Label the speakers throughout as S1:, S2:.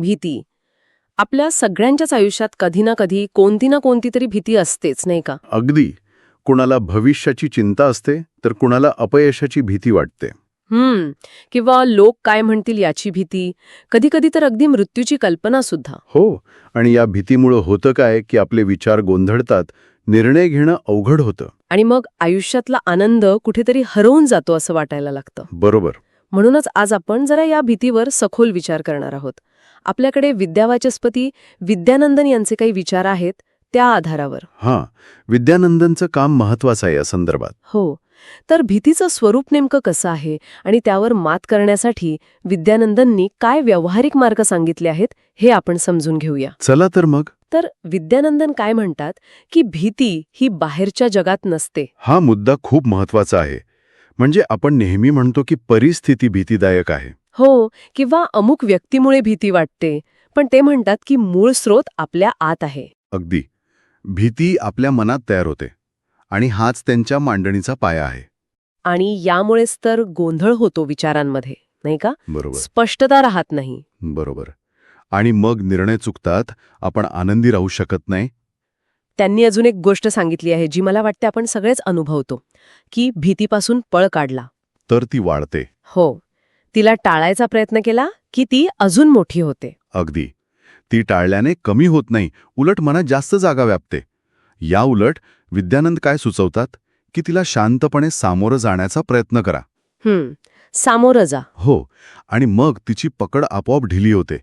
S1: भीती. आपल्या सगळ्यांच्याच आयुष्यात कधी ना कधी कोणती ना कोणती तरी भीती असतेच नाही का?
S2: अगदी. कुणाला भविष्याची चिंता असते तर कुणाला अपयशाची भीती वाटते.
S1: हम्म. किंवा लोक काय म्हणतील याची भीती? कधी कधी तर अगदी मृत्यूची कल्पना सुद्धा.
S2: हो. आणि या भीतीमुळं होतं काय की आपले विचार गोंधळतात निर्णय घेणं अवघड होतं.
S1: आणि मग आयुष्यातला आनंद कुठेतरी हरवून जातो असं वाटायला लागतं.
S2: बरोबर.
S1: म्हणूनच आज आपण जरा या भीतीवर सखोल विचार करणार आहोत. आपल्याकडे विद्यावाचस्पती विद्यानंदन यांचे काही विचार आहेत त्या आधारावर.
S2: हां विद्यानंदनचं काम महत्वाचं आहे या संदर्भात.
S1: हो तर भीतीचं स्वरूप नेमकं कसं आहे आणि त्यावर मात करण्यासाठी विद्यानंदननी काय व्यावहारिक मार्ग सांगितले आहेत हे आपण समजून घेऊया.
S2: चला तर मग.
S1: तर विद्यानंदन काय म्हणतात की भीती ही बाहेरच्या जगात नसते.
S2: हा मुद्दा खूप महत्त्वाचा आहे. म्हणजे आपण नेहमी म्हणतो की परिस्थिती भीतीदायक आहे.
S1: हो किंवा अमुक व्यक्तीमुळे भीती वाटते पण ते म्हणतात की मूळ स्रोत आपल्या आत आहे.
S2: अगदी. भीती आपल्या मनात तयार होते आणि हाच त्यांच्या मांडणीचा पाया आहे.
S1: आणि यामुळेच तर गोंधळ होतो विचारांमध्ये नाही का?
S2: बरोबर.
S1: स्पष्टता राहत नाही.
S2: बरोबर. आणि मग निर्णय चुकतात आपण आनंदी राहू शकत नाही
S1: त्यांनी अजून एक गोष्ट सांगितली आहे जी मला वाटते आपण सगळेच अनुभवतो की भीतीपासून पळ काढला.
S2: तर ती वाढते.
S1: हो. तिला टाळायचा प्रयत्न केला की ती अजून मोठी होते.
S2: अगदी. ती टाळल्याने कमी होत नाही उलट मनात जास्त जागा व्यापते. या उलट विद्यानंद काय सुचवतात? की तिला शांतपणे सामोरं जाण्याचा प्रयत्न करा.
S1: सामोरं जा.
S2: हो. आणि मग तिची पकड आपोआप ढिली होते.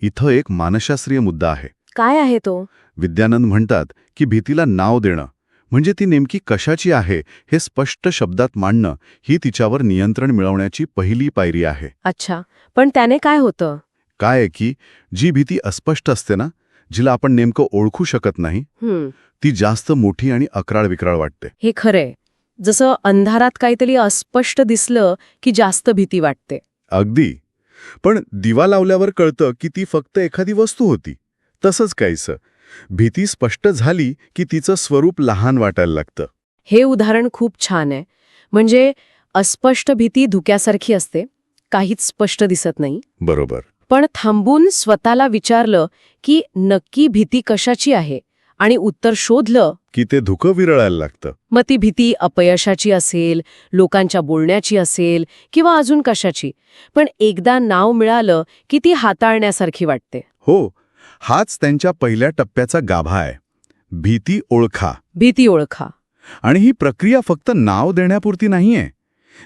S2: इथं एक मानसशास्त्रीय मुद्दा आहे.
S1: काय आहे तो?
S2: विद्यानंद म्हणतात की भीतीला नाव देणं म्हणजे ती नेमकी कशाची आहे हे स्पष्ट शब्दात मांडणं ही तिच्यावर नियंत्रण मिळवण्याची पहिली पायरी आहे.
S1: अच्छा पण त्याने काय होतं?
S2: काय आहे की जी भीती अस्पष्ट असते ना जिला आपण नेमकं ओळखू शकत नाही ती जास्त मोठी आणि अकराळ विक्राळ वाटते.
S1: हे खरंय. जसं अंधारात काहीतरी अस्पष्ट दिसलं की जास्त भीती वाटते.
S2: अगदी. पण दिवा लावल्यावर कळतं की ती फक्त एखादी वस्तू होती. तसंच काहीसं. भीती स्पष्ट झाली की तिचं स्वरूप लहान वाटायला लागतं.
S1: हे उदाहरण खूप छान आहे. म्हणजे अस्पष्ट भीती धुक्यासारखी असते काहीच स्पष्ट दिसत नाही.
S2: बरोबर.
S1: पण थांबून स्वतःला विचारलं की नक्की भीती कशाची आहे आणि उत्तर शोधलं.
S2: की ते धुकं विरळायला लागतं.
S1: मग ती भीती अपयशाची असेल लोकांच्या बोलण्याची असेल किंवा अजून कशाची. पण एकदा नाव मिळालं की ती हाताळण्यासारखी वाटते.
S2: हो हाच त्यांच्या पहिल्या टप्प्याचा गाभा आहे. भीती ओळखा.
S1: भीती ओळखा.
S2: आणि ही प्रक्रिया फक्त नाव देण्यापुरती नाहीये.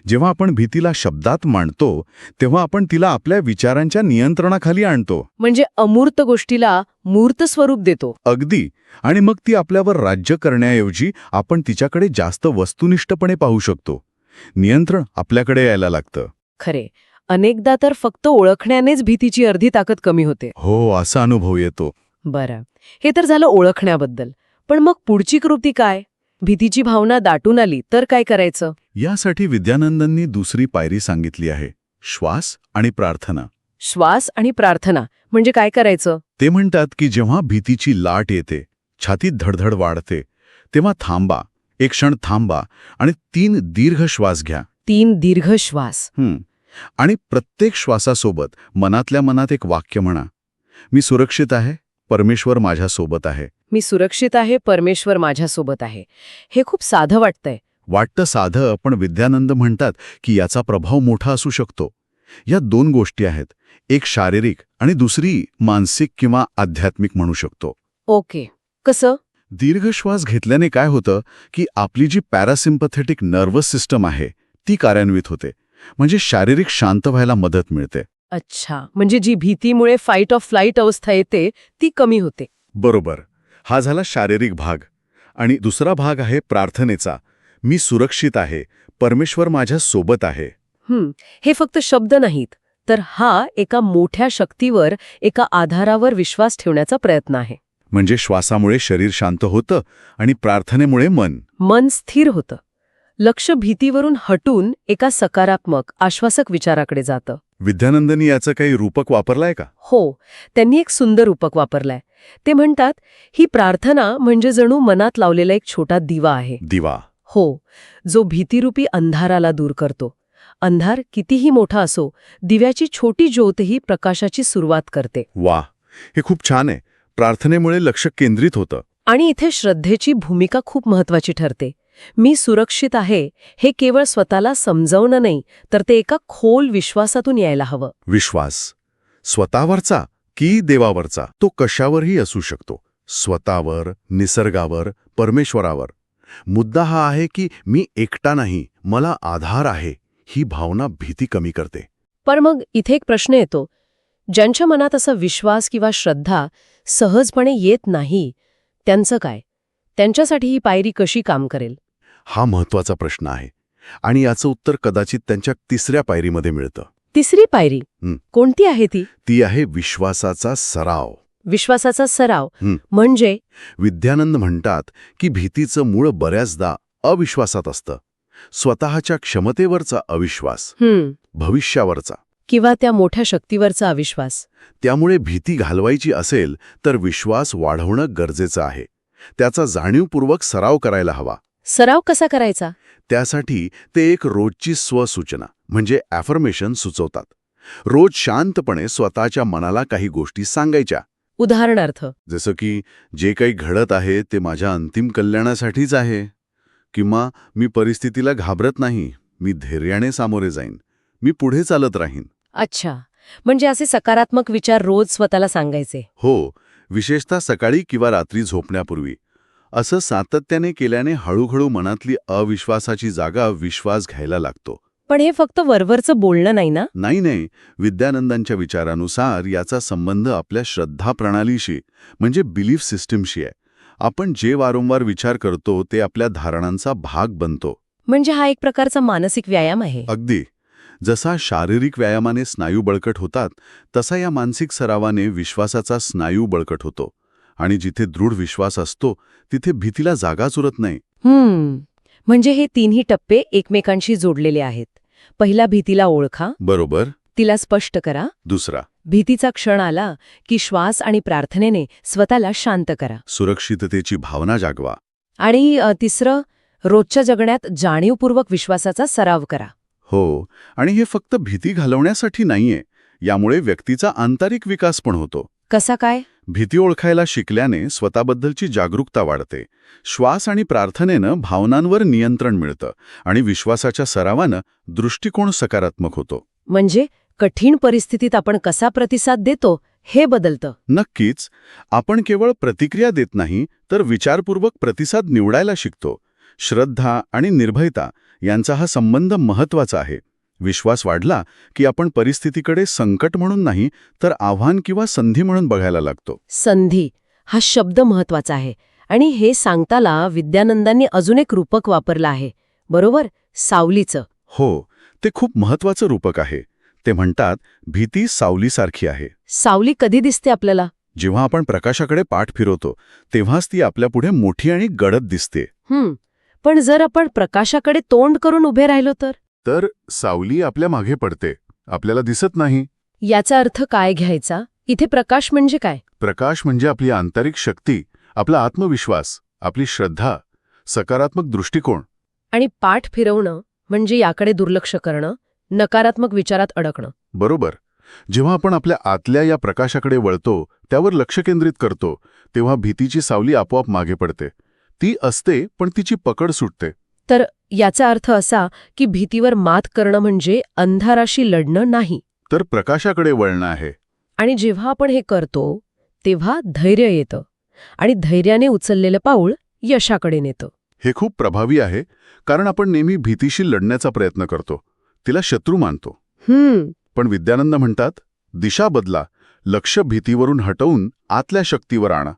S2: जेव्हा आपण भीतीला शब्दात मांडतो तेव्हा आपण तिला आपल्या विचारांच्या नियंत्रणाखाली आणतो.
S1: म्हणजे अमूर्त गोष्टीला मूर्त स्वरूप देतो.
S2: अगदी. आणि मग ती आपल्यावर राज्य करण्याऐवजी आपण तिच्याकडे जास्त वस्तुनिष्ठपणे पाहू शकतो. नियंत्रण आपल्याकडे यायला लागतं.
S1: खरे. अनेकदा तर फक्त ओळखण्यानेच भीतीची अर्धी ताकद कमी होते.
S2: हो असा अनुभव येतो.
S1: बरं. हे तर झालं ओळखण्याबद्दल. पण मग पुढची कृती काय? भीतीची भावना दाटून आली तर काय करायचं?
S2: यासाठी विद्यानंदांनी दुसरी पायरी सांगितली आहे. श्वास आणि प्रार्थना.
S1: श्वास आणि प्रार्थना. म्हणजे काय करायचं?
S2: ते म्हणतात की जेव्हा भीतीची लाट येते छातीत धडधड वाढते तेव्हा थांबा एक क्षण थांबा आणि तीन दीर्घ श्वास घ्या.
S1: तीन दीर्घ श्वास.
S2: हं. आणि प्रत्येक श्वासासोबत मनातल्या मनात एक वाक्य म्हणा. मी सुरक्षित आहे परमेश्वर माझ्यासोबत आहे.
S1: मी सुरक्षित आहे परमेश्वर माझ्यासोबत आहे. हे खूप साधं वाटतंय.
S2: वाटतं साधं पण विद्यानंद म्हणतात की याचा प्रभाव मोठा असू शकतो. या दोन गोष्टी आहेत. एक शारीरिक आणि दुसरी मानसिक किंवा आध्यात्मिक म्हणू शकतो.
S1: ओके. कसं?
S2: दीर्घ श्वास घेतल्याने काय होतं की आपली जी पॅरासिम्पथेटिक नर्वस सिस्टम आहे ती कार्यान्वित होते. म्हणजे शारीरिक शांत व्हायला मदत मिळते.
S1: अच्छा. म्हणजे जी भीतीमुळे फाईट ऑफ फ्लाईट अवस्था येते ती कमी होते.
S2: बरोबर. हा झाला शारीरिक भाग. आणि दुसरा भाग आहे प्रार्थनेचा. मी सुरक्षित आहे. परमेश्वर माझ्या सोबत आहे.
S1: हं, हे फक्त शब्द नाहीत. तर हा एका मोठ्या शक्तीवर एका आधारावर विश्वास ठेवण्याचा प्रयत्न आहे.
S2: म्हणजे श्वासामुळे शरीर शांत होतं आणि प्रार्थनेमुळे मन.
S1: मन स्थिर होतं. लक्ष भीतीवरून हटून एका सकारात्मक आश्वासक विचाराकडे जातं.
S2: विद्यानंदनी याचं काही रूपक वापरलंय का?
S1: हो त्यांनी एक सुंदर रूपक वापरलाय. ते म्हणतात ही प्रार्थना म्हणजे जणू मनात लावलेला एक छोटा दिवा आहे.
S2: दिवा.
S1: हो जो भीतीरूपी अंधाराला दूर करतो. अंधार कितीही मोठा असो दिव्याची छोटी ज्योतही प्रकाशाची सुरुवात करते.
S2: वा हे खूप छान आहे. प्रार्थनेमुळे लक्ष केंद्रित होतं.
S1: आणि इथे श्रद्धेची भूमिका खूप महत्वाची ठरते. मी सुरक्षित आहे हे केवळ स्वतःला समजवणं नाही तर ते एका खोल विश्वासातून यायला हवं.
S2: विश्वास. स्वतःवरचा की देवावरचा तो कशावरही असू शकतो. स्वतःवर निसर्गावर परमेश्वरावर. मुद्दा हा आहे की मी एकटा नाही मला आधार आहे ही भावना भीती कमी करते.
S1: पण मग इथे एक प्रश्न येतो. ज्यांच्या मनात असा विश्वास किंवा श्रद्धा सहजपणे येत नाही त्यांचं काय? त्यांच्यासाठी ही पायरी कशी काम करेल?
S2: हा महत्त्वाचा प्रश्न आहे. आणि याचं उत्तर कदाचित त्यांच्या तिसऱ्या पायरीमध्ये मिळतं.
S1: तिसरी पायरी. कोणती आहे ती?
S2: ती आहे विश्वासाचा सराव.
S1: विश्वासाचा सराव. म्हणजे?
S2: विद्यानंद म्हणतात की भीतीचं मूळ बऱ्याचदा अविश्वासात असतं. स्वतःच्या क्षमतेवरचा अविश्वास. भविष्यावरचा.
S1: किंवा त्या मोठ्या शक्तीवरचा अविश्वास.
S2: त्यामुळे भीती घालवायची असेल तर विश्वास वाढवणं गरजेचं आहे. त्याचा जाणीवपूर्वक सराव करायला हवा.
S1: सराव कसा करायचा?
S2: त्यासाठी ते एक रोजची स्वसूचना म्हणजे ॲफर्मेशन सुचवतात. रोज शांतपणे स्वतःच्या मनाला काही गोष्टी सांगायच्या.
S1: उदाहरणार्थ.
S2: जसं की जे काही घडत आहे ते माझ्या अंतिम कल्याणासाठीच आहे. किंवा मी परिस्थितीला घाबरत नाही मी धैर्याने सामोरे जाईन मी पुढे चालत राहीन.
S1: अच्छा. म्हणजे असे सकारात्मक विचार रोज स्वतःला सांगायचे.
S2: हो. विशेषतः सकाळी किंवा रात्री झोपण्यापूर्वी. असं सातत्याने केल्याने हळूहळू मनातली अविश्वासाची जागा विश्वास घ्यायला लागतो.
S1: पण हे फक्त वरवरचं बोलणं नाही ना?
S2: नाही नाही. विद्यानंदांच्या विचारानुसार याचा संबंध आपल्या श्रद्धा प्रणालीशी म्हणजे बिलीफ सिस्टीमशी आहे. आपण जे वारंवार विचार करतो ते आपल्या धारणांचा भाग बनतो.
S1: म्हणजे हा एक प्रकारचा मानसिक व्यायाम आहे.
S2: अगदी. जसा शारीरिक व्यायामाने स्नायू बळकट होतात तसा या मानसिक सरावाने विश्वासाचा स्नायू बळकट होतो. आणि जिथे दृढ विश्वास असतो तिथे भीतीला जागाच उरत नाही.
S1: हम्म. म्हणजे हे तिन्ही टप्पे एकमेकांशी जोडलेले आहेत. पहिला भीतीला ओळखा.
S2: बरोबर.
S1: तिला स्पष्ट करा.
S2: दुसरा.
S1: भीतीचा क्षण आला की श्वास आणि प्रार्थनेने स्वतःला शांत करा.
S2: सुरक्षिततेची भावना जागवा.
S1: आणि तिसरं रोजच्या जगण्यात जाणीवपूर्वक विश्वासाचा सराव करा.
S2: हो. आणि हे फक्त भीती घालवण्यासाठी नाहीये. यामुळे व्यक्तीचा आंतरिक विकास पण होतो.
S1: कसा काय?
S2: भीती ओळखायला शिकल्याने स्वतःबद्दलची जागरूकता वाढते. श्वास आणि प्रार्थनेनं भावनांवर नियंत्रण मिळतं आणि विश्वासाच्या सरावानं दृष्टिकोन सकारात्मक होतो.
S1: म्हणजे कठीण परिस्थितीत आपण कसा प्रतिसाद देतो हे बदलतं.
S2: नक्कीच. आपण केवळ प्रतिक्रिया देत नाही तर विचारपूर्वक प्रतिसाद निवडायला शिकतो. श्रद्धा आणि निर्भयता यांचा हा संबंध महत्त्वाचा आहे. विश्वास वाढला की आपण परिस्थितीकडे संकट म्हणून नाही तर आव्हान किंवा संधी म्हणून बघायला लागतो.
S1: संधी हा शब्द महत्त्वाचा आहे आणि हे सांगताना विद्यानंदांनी अजून एक रूपक वापरलं आहे बरोबर? सावलीचं.
S2: हो ते खूप महत्वाचं रूपक आहे. ते म्हणतात भीती सावलीसारखी आहे.
S1: सावली कधी दिसते आपल्याला?
S2: जेव्हा आपण प्रकाशाकडे पाठ फिरवतो तेव्हाच ती आपल्यापुढे मोठी आणि गडद दिसते.
S1: पण जर आपण प्रकाशाकडे तोंड करून उभे राहिलो तर?
S2: तर सावली आपल्या मागे पडते. आपल्याला दिसत नाही.
S1: याचा अर्थ काय घ्यायचा? इथे प्रकाश म्हणजे काय?
S2: प्रकाश म्हणजे आपली आंतरिक शक्ती आपला आत्मविश्वास आपली श्रद्धा सकारात्मक दृष्टिकोन.
S1: आणि पाठ फिरवणं म्हणजे याकडे दुर्लक्ष करणं नकारात्मक विचारात अडकणं.
S2: बरोबर. जेव्हा आपण आपल्या आतल्या या प्रकाशाकडे वळतो त्यावर लक्ष केंद्रित करतो तेव्हा भीतीची सावली आपोआप मागे पडते. ती असते पण तिची पकड सुटते.
S1: तर याचा अर्थ असा की भीतीवर मात करणं म्हणजे अंधाराशी लढणं नाही.
S2: तर प्रकाशाकडे वळणं आहे.
S1: आणि जेव्हा आपण हे करतो तेव्हा धैर्य येतं आणि धैर्याने उचललेलं पाऊल यशाकडे नेतं.
S2: हे खूप प्रभावी आहे कारण आपण नेहमी भीतीशी लढण्याचा प्रयत्न करतो. तिला शत्रू मानतो.
S1: हम्म.
S2: पण विद्यानंद म्हणतात दिशा बदला लक्ष भीतीवरून हटवून आतल्या शक्तीवर आणा.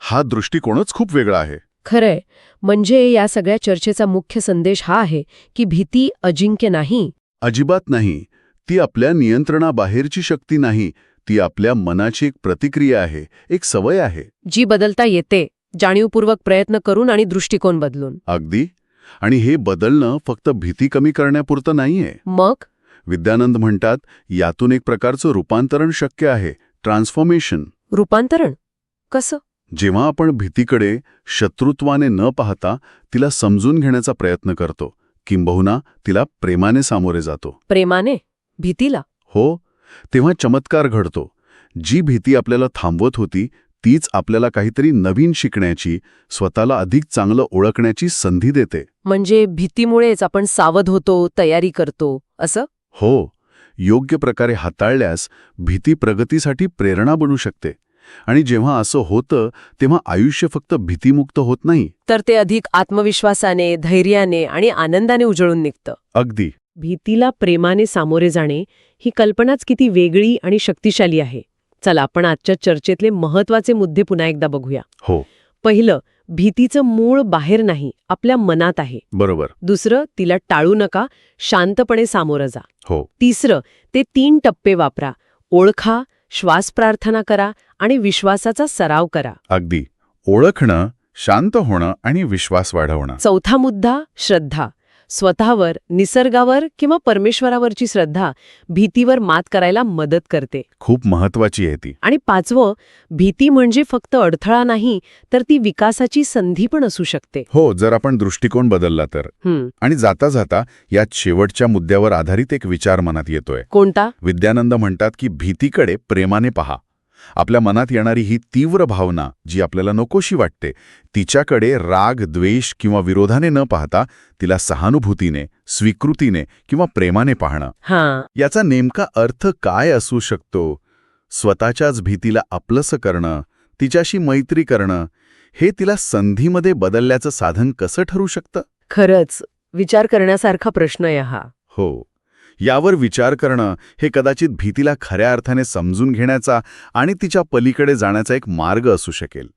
S2: हा दृष्टिकोनच खूप वेगळा आहे.
S1: खरंय. म्हणजे या सगळ्या चर्चेचा मुख्य संदेश हा आहे की भीती अजिंक्य नाही.
S2: अजिबात नाही. ती आपल्या नियंत्रणाबाहेरची शक्ती नाही. ती आपल्या मनाची एक प्रतिक्रिया आहे. एक सवय आहे.
S1: जी बदलता येते. जाणीवपूर्वक प्रयत्न करून आणि दृष्टिकोन बदलून.
S2: अगदी. आणि हे बदलणं फक्त भीती कमी करण्यापुरतं नाहीये.
S1: मग?
S2: विद्यानंद म्हणतात यातून एक प्रकारचं रूपांतरण शक्य आहे. ट्रान्सफॉर्मेशन.
S1: रूपांतरण? कसं?
S2: जेव्हा आपण भीतीकडे शत्रुत्वाने न पाहता तिला समजून घेण्याचा प्रयत्न करतो किंबहुना तिला प्रेमाने सामोरे जातो.
S1: प्रेमाने? भीतीला?
S2: हो. तेव्हा चमत्कार घडतो. जी भीती आपल्याला थांबवत होती तीच आपल्याला काहीतरी नवीन शिकण्याची स्वतःला अधिक चांगलं ओळखण्याची संधी देते.
S1: म्हणजे भीतीमुळेच आपण सावध होतो तयारी करतो असं?
S2: हो. योग्य प्रकारे हाताळल्यास भीती प्रगतीसाठी प्रेरणा बनू शकते. आणि जेव्हा असं होतं तेव्हा आयुष्य फक्त भीतीमुक्त होत नाही?
S1: तर ते अधिक आत्मविश्वासाने धैर्याने आणि आनंदाने उजळून निघतं.
S2: अगदी.
S1: भीतीला प्रेमाने सामोरे जाणे ही कल्पनाच किती वेगळी आणि शक्तिशाली आहे. चला आपण आजच्या चर्चेतले महत्त्वाचे मुद्दे पुन्हा एकदा बघूया.
S2: हो.
S1: पहिलं भीतीचं मूळ बाहेर नाही आपल्या मनात आहे.
S2: बरोबर.
S1: दुसरं तिला टाळू नका शांतपणे सामोरं जा.
S2: हो.
S1: तिसरं ते तीन टप्पे वापरा. ओळखा श्वास प्रार्थना करा आणि विश्वासाचा सराव करा.
S2: अगदी. ओळखणं शांत होणं आणि विश्वास वाढवणं.
S1: चौथा मुद्दा श्रद्धा. स्वतःवर निसर्गावर किंवा परमेश्वरावरची श्रद्धा भीतीवर मात करायला मदत करते.
S2: खूप महत्वाची आहे ती.
S1: आणि पाचवं भीती म्हणजे फक्त अडथळा नाही तर ती विकासाची संधी पण असू शकते.
S2: हो जर आपण दृष्टिकोन बदलला तर. आणि जाता जाता यात शेवटच्या मुद्द्यावर आधारित एक विचार मनात येतोय.
S1: कोणता?
S2: विद्यानंद म्हणतात की भीतीकडे प्रेमाने पहा. आपल्या मनात येणारी ही तीव्र भावना जी आपल्याला नकोशी वाटते तिच्याकडे राग द्वेष किंवा विरोधाने न पाहता तिला सहानुभूतीने स्वीकृतीने किंवा प्रेमाने पाहणं.
S1: हां.
S2: याचा नेमका अर्थ काय असू शकतो? स्वतःच्याच भीतीला आपलंसं करणं तिच्याशी मैत्री करणं हे तिला संधीमध्ये बदलल्याचं साधन कसं ठरू शकतं?
S1: खरंच विचार करण्यासारखा प्रश्न आहे हा.
S2: हो. यावर विचार करणं हे कदाचित भीतीला खऱ्या अर्थाने समजून घेण्याचा आणि तिच्या पलीकडे जाण्याचा एक मार्ग असू शकेल.